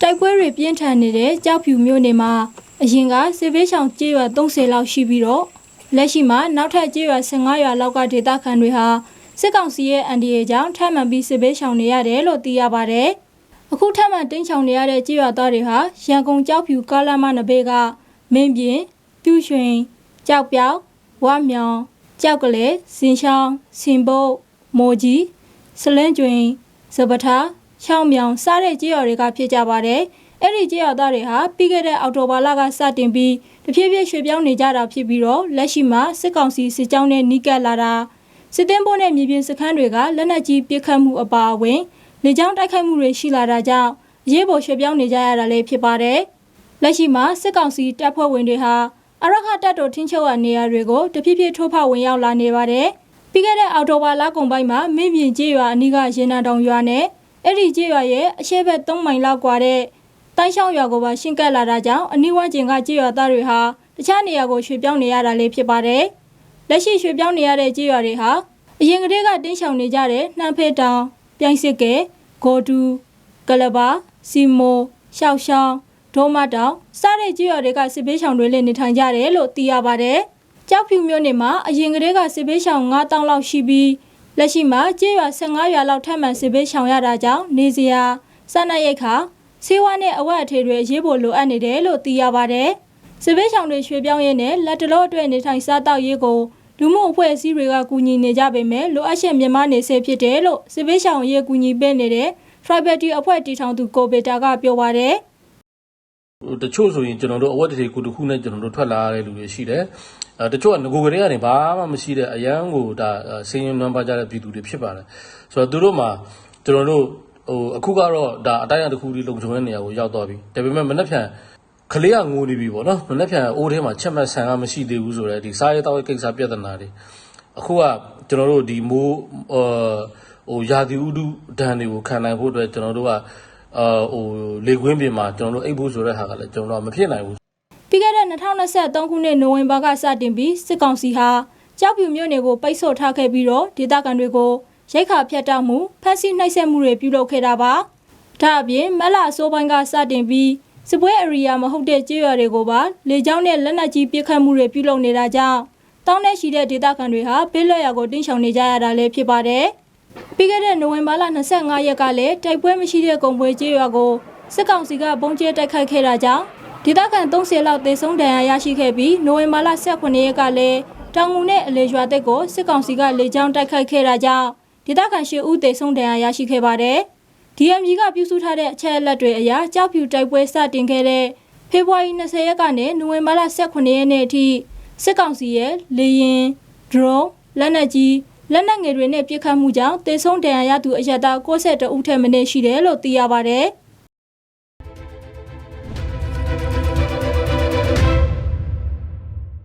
တိုက်ပွဲတွေပြင်းထန်နေတဲ့ကြောက်ဖြူမြို့နယ်မှာအရင်ကစစ်ဘေးရှောင်ကြေးရွာ30လောက်ရှိပြီးတော့လက်ရှိမှာနောက်ထပ်ကြေးရွာ15ရွာလောက်ကဒေသခံတွေဟာစစ်ကောင်စီရဲ့အန်ဒီအေကြောင့်ထပ်မံပြီးစစ်ဘေးရှောင်နေရတယ်လို့သိရပါတယ်။အခုထပ်မံတင်းချောင်နေရတဲ့ကြေးရွာသားတွေဟာရန်ကုန်ကြောက်ဖြူကားလမ်းမနဘေးကမင်းပြင်းပြူရွှင်ကြောက်ပြောက်ဝါမြောင်ကြောက်ကလေးစင်ချောင်းစင်ဘုတ်မိုကြီးစလင်းကျွင်စပထား ချောင်းမြောင်စားတဲ့ကြေးရွာတွေကဖြစ်ကြပါတယ်။အဲ့ဒီကြေးရွာသားတွေဟာပြီးခဲ့တဲ့အောက်တိုဘာလကစတင်ပြီးတဖြည်းဖြည်းရွှေ့ပြောင်းနေကြတာဖြစ်ပြီးတော့လက်ရှိမှာစစ်ကောင်စီစစ်ကြောင်းနဲ့နီးကပ်လာတာစစ်သည်ဘုတ်နဲ့မြေပြင်စခန်းတွေကလက်နက်ကြီးပစ်ခတ်မှုအပါအဝင်လေကြောင်းတိုက်ခိုက်မှုတွေရှိလာတာကြောင့်အရေးပေါ်ရွှေ့ပြောင်းနေကြရတာလည်းဖြစ်ပါတယ်။လက်ရှိမှာစစ်ကောင်စီတပ်ဖွဲ့ဝင်တွေဟာအရခတပ်တော်ထင်းချုပ်ရနေရာတွေကိုတဖြည်းဖြည်းထိုးဖောက်ဝင်ရောက်လာနေပါတယ်။ပြီးခဲ့တဲ့အောက်တိုဘာလကုန်ပိုင်းမှာမင်းပြင်ကျေးရွာအနီးကရေနံတောင်ရွာနဲ့ အဲ့ဒီကျေးရွာရဲ့အရှေ့ဘက်3မိုင်လောက်ကွာတဲ့တိုင်းရှောင်းရွာကိုပါရှင်းကပ်လာတာကြောင့်အနီးဝန်းကျင်ကကျေးရွာသားတွေဟာတခြားနေရာကိုရွှေ့ပြောင်းနေရတာလည်းဖြစ်ပါတယ်။လက်ရှိရွှေ့ပြောင်းနေရတဲ့ကျေးရွာတွေဟာအရင်ကတည်းကတင်းရှောင်နေကြတဲ့နှမ်းဖဲတောင်၊ပြိုင်စစ်ကဲ၊ဂိုတူကလဘာစီမိုရှောက်ရှောင်းဒိုမတောင်စတဲ့ကျေးရွာတွေကစစ်ဘေးရှောင်တွေလည်းနေထိုင်ကြတယ်လို့သိရပါတယ်။ကြောက်ဖြူမြို့နယ်မှာအရင်ကတည်းကစစ်ဘေးရှောင်9000လောက်ရှိပြီး လက်ရှိမှာကျေးရွာ15ရွာလောက်ထပ်မံစစ်ဘေးရှောင်ရတာကြောင့်နေစရာစားနပ်ရိက္ခာဆေးဝါးနဲ့အဝတ်အထည်တွေရေးဖို့လိုအပ်နေတယ်လို့သိရပါတယ်။စစ်ဘေးရှောင်တွေရွှေ့ပြောင်းရင်းနဲ့လက်တလောအတွက်နေထိုင်စားတောက်ရေးကိုလူမှုအဖွဲ့အစည်းတွေကကူညီနေကြပေမဲ့လိုအပ်ချက်မြန်မာနေဆဲဖြစ်တယ်လို့စစ်ဘေးရှောင်ရေးကူညီပေးနေတဲ့ Tribal အဖွဲ့တီထောင်သူကိုပေတာကပြောပါတယ်။ဟို တချို့ဆိုရင်ကျွန်တော်တို့အဝတ်တထေကူတစ်ခုနဲ့ကျွန်တော်တို့ထွက်လာရတဲ့လူတွေရှိတယ်အဲတချို့ကငကိုကလေးကနေဘာမှမရှိတဲ့အရန်ကိုဒါစင်းရင်နံပါတ်ကြတဲ့ပြည်သူတွေဖြစ်ပါတယ်ဆိုတော့သူတို့မှာကျွန်တော်တို့ဟိုအခုကတော့ဒါအတိုင်းအတာတစ်ခုလေးလုံခြုံတဲ့နေရာကိုရောက်သွားပြီဒါပေမဲ့မနေ့ဖြန်ကလေးကငိုနေပြီပေါ့နော်မနေ့ဖြန်အိုးထဲမှာချက်မှတ်ဆန်ကမရှိသေးဘူးဆိုတော့ဒီစားရတော့ကိစ္စပြဿနာတွေအခုကကျွန်တော်တို့ဒီမိုးအာဟိုရာသီဥတုဒဏ်တွေကိုခံနိုင်ဖို့အတွက်ကျွန်တော်တို့က အာဟိုလေကွင်းပြင်မှာကျွန်တော်တို့အိပ်ဖို့ဆိုတဲ့ဟာကလည်းကျွန်တော်တို့ကမဖြစ်နိုင်ဘူးပြီးခဲ့တဲ့2023ခုနှစ်နိုဝင်ဘာကစတင်ပြီးစစ်ကောင်စီဟာကြောက်ဖြူမြို့နယ်ကိုပိတ်ဆို့ထားခဲ့ပြီးတော့ဒေသခံတွေကိုရိတ်ခါဖျက်တောက်မှုဖမ်းဆီးနှိပ်စက်မှုတွေပြုလုပ်ခဲ့တာပါ။ဒါအပြင်မက်လာအစိုးပိုင်းကစတင်ပြီးစစ်ပွဲအရိယာမဟုတ်တဲ့ကြေးရွာတွေကိုပါလေကြောင်းနဲ့လက်နက်ကြီးပစ်ခတ်မှုတွေပြုလုပ်နေတာကြောင့်တောင်းနဲ့ရှိတဲ့ဒေသခံတွေဟာဘေးလွတ်ရာကိုတင်းရှောင်နေကြရတာလည်းဖြစ်ပါတယ်။ ပြီးခဲ့တဲ့နိုဝင်ဘာလ25ရက်ကလည်းတိုက်ပွဲမရှိတဲ့ကုံပွဲကြေးရွာကိုစစ်ကောင်စီကပုံကျဲတိုက်ခိုက်ခဲ့တာကြောင့်ဒေသခံ30လောက်သေဆုံးဒဏ်ရာရရှိခဲ့ပြီးနိုဝင်ဘာလ18ရက်ကလည်းတောင်ငူနဲ့အလေရွာတက်ကိုစစ်ကောင်စီကလေကြောင်းတိုက်ခိုက်ခဲ့တာကြောင့်ဒေသခံ10ဦးသေဆုံးဒဏ်ရာရရှိခဲ့ပါတယ်။ DMG ကပြုစုထားတဲ့အချက်အလက်တွေအရကြောက်ဖြူတိုက်ပွဲစတင်ခဲ့တဲ့ဖေဖော်ဝါရီ20ရက်ကနေနိုဝင်ဘာလ18ရက်နေ့အထိစစ်ကောင်စီရဲ့လေရင်ဒရုန်းလက်နက်ကြီး လက်နက်ငယ်တွေနဲ့ပစ်ခတ်မှုကြောင့်သေဆုံးဒဏ်ရာရသူအရတာ62ဦးထက်မနည်းရှိတယ်လို့သိရပါတယ်။